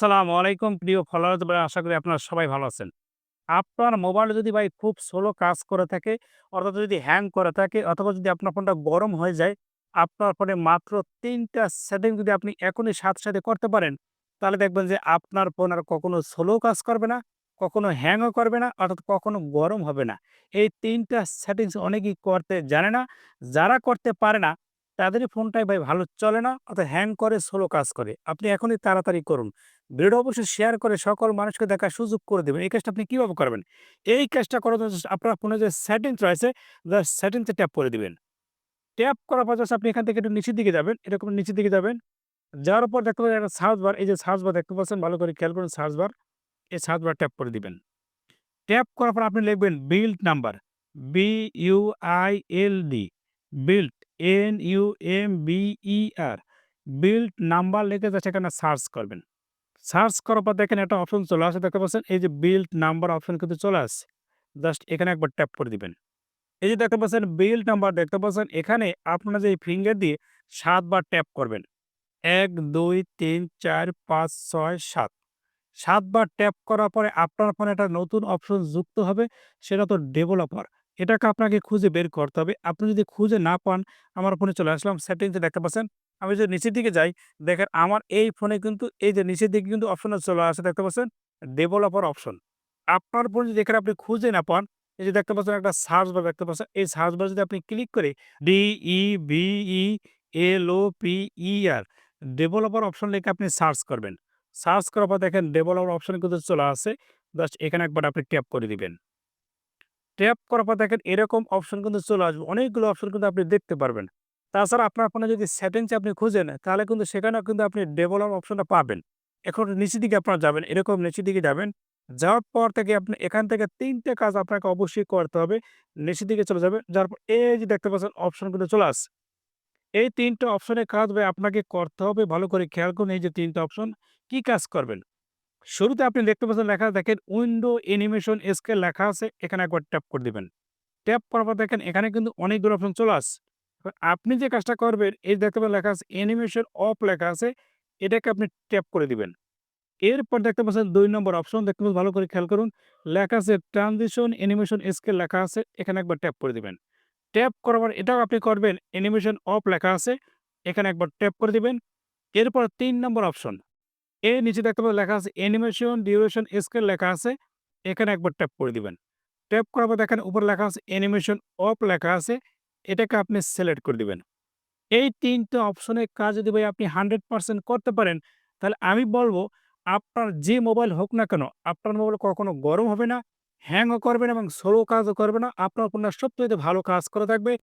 আসসালামু আলাইকুম প্রিয় ফলোয়ার আশা করি আপনারা সবাই ভালো আছেন। আপনার মোবাইল যদি ভাই খুব স্লো কাজ করে থাকে, অর্থাৎ যদি হ্যাং করে থাকে অথবা যদি আপনার ফোনটা গরম হয়ে যায়, আপনার ফোনে মাত্র তিনটা সেটিং যদি আপনি এখনই সাথে, সাথে করতে পারেন, তাহলে দেখবেন যে আপনার ফোন আর কখনো স্লো কাজ করবে না, কখনো হ্যাংও করবে না, অর্থাৎ কখনো গরম হবে না। এই তিনটা সেটিংস অনেকেই করতে জানে না। যারা করতে পারে না, তাদেরই ফোনটাই ভাই ভালো চলে না, অর্থাৎ হ্যাং করে, স্লো কাজ করে। আপনি এখনই তাড়াতাড়ি করুন। ভিডিওটা অবশ্যই শেয়ার করে সকল মানুষকে দেখার সুযোগ করে দিবেন। এই কাজটা আপনি কীভাবে করবেন? এই কাজটা করার জন্য আপনার ফোনে যে সেটিংস রয়েছে, সেটিংস ট্যাপ করে দিবেন। ট্যাপ করার পর আপনি এখান থেকে একটু নিচের দিকে যাবেন, এরকম নিচের দিকে যাবেন। যাওয়ার পর দেখতে পাচ্ছেন একটা সার্চ বার, এই যে সার্চ বার দেখতে পাচ্ছেন, ভালো করে খেয়াল করুন সার্চ বার। এই সার্চ বার ট্যাপ করে দিবেন। ট্যাপ করার পর আপনি লিখবেন build number, B U I L D, N U M B E R, build number লিখে জাস্ট এখানে সার্চ করবেন। সার্চ করার পর দেখেন একটা অপশন চলে আসে দেখতে পাচ্ছেন, এই যে বিল্ট নাম্বার অপশন কিন্তু চলে আসছে। জাস্ট এখানে একবার ট্যাপ করে দিবেন। এই যে দেখতে পাচ্ছেন বিল্ট নাম্বার দেখতে পাচ্ছেন, এখানে আপনারা যে ফিঙ্গার দিয়ে ৭ বার ট্যাপ করবেন। এক দুই তিন চার পাঁচ ছয় সাত সাতবার ট্যাপ করার পরে আপনার ফোনে একটা নতুন অপশন যুক্ত হবে, সেটা তো ডেভেলপার। এটাকে আপনাকে খুঁজে বের করতে হবে। আপনি যদি খুঁজে না পান, আমার ফোনে চলে আসলাম, সেটিংস দেখতে পাচ্ছেন। আমি যদি নিচের দিকে যাই, দেখেন আমার এই ফোনে কিন্তু এই যে নিচের দিকে কিন্তু অপশনটা চলে আসে দেখতে পাচ্ছেন, ডেভেলপার অপশন। আপনার ফোনে যদি এখানে আপনি খুঁজে না পান, এই যে দেখতে পাচ্ছেন একটা সার্চ বার দেখতে পাচ্ছেন, এই সার্চ বারে যদি আপনি ক্লিক করে D E B E L O P E R developer option লিখে আপনি সার্চ করবেন। সার্চ করার পর দেখেন ডেভেলপার অপশন কিন্তু চলে আসে। জাস্ট এখানে একবার আপনি ট্যাপ করে দিবেন। ট্যাপ করার পর দেখেন এরকম অপশন কিন্তু চলে আসবে। অনেকগুলো অপশন কিন্তু আপনি দেখতে পারবেন। তাছাড়া আপনার ফোনে যদি সেটিংস আপনি খুঁজেন, তাহলে কিন্তু সেখানেও কিন্তু আপনি ডেভেলপ অপশনটা পাবেন। এখন নিচের দিকে আপনারা যাবেন, এরকম নিচের দিকে যাবেন। যাওয়ার পর থেকে আপনি এখান থেকে ৩ টে কাজ আপনাকে অবশ্যই করতে হবে। নিচের দিকে চলে যাবে যাওয়ার পর এই যে দেখতে পাচ্ছেন অপশন কিন্তু চলে আসছে। এই ৩ টা অপশনের কাজ ভাই আপনাকে করতে হবে। ভালো করে খেয়াল করুন এই যে ৩ টা অপশন, কি কাজ করবেন? শুরুতে আপনি দেখতে পাচ্ছেন লেখা দেখেন উইন্ডো অ্যানিমেশন স্কেল লেখা আছে, এখানে একবার ট্যাপ করে দিবেন। ট্যাপ করার পর দেখেন এখানে কিন্তু অনেকগুলো অপশন চলে আসছে। আপনি যে কাজটা করবেন, এই দেখতে পাচ্ছেন লেখা আছে অ্যানিমেশন অফ লেখা আছে, এটাকে আপনি ট্যাপ করে দিবেন। এরপর দেখতে পাচ্ছেন দুই নম্বর অপশন দেখতে পাচ্ছেন ভালো করে খেয়াল করুন। লেখা আছে ট্রানজিশন অ্যানিমেশন স্কেল লেখা আছে, এখানে একবার ট্যাপ করে দিবেন। ট্যাপ করার পর এটাও আপনি করবেন অ্যানিমেশন অফ লেখা আছে, এখানে একবার ট্যাপ করে দিবেন। এরপর তিন নম্বর অপশন, এর নিচে দেখতে পাচ্ছেন লেখা আছে অ্যানিমেশন ডিউরেশন স্কেল লেখা আছে, এখানে একবার ট্যাপ করে দিবেন। ট্যাপ করার পর দেখেন উপরে লেখা আছে অ্যানিমেশন অফ লেখা আছে, এটাকে আপনি সিলেক্ট করে দিবেন। এই ৩ টা অপশনের কাজ যদি ভাই আপনি 100% করতে পারেন, তাহলে আমি বলব আপনার যে মোবাইল হোক না কেন, আপনার মোবাইল কখনো গরম হবে না, হ্যাংও করবে না এবং স্লো কাজও করবে না। আপনার ফোনটা সবচাইতে ভালো কাজ করে থাকবে।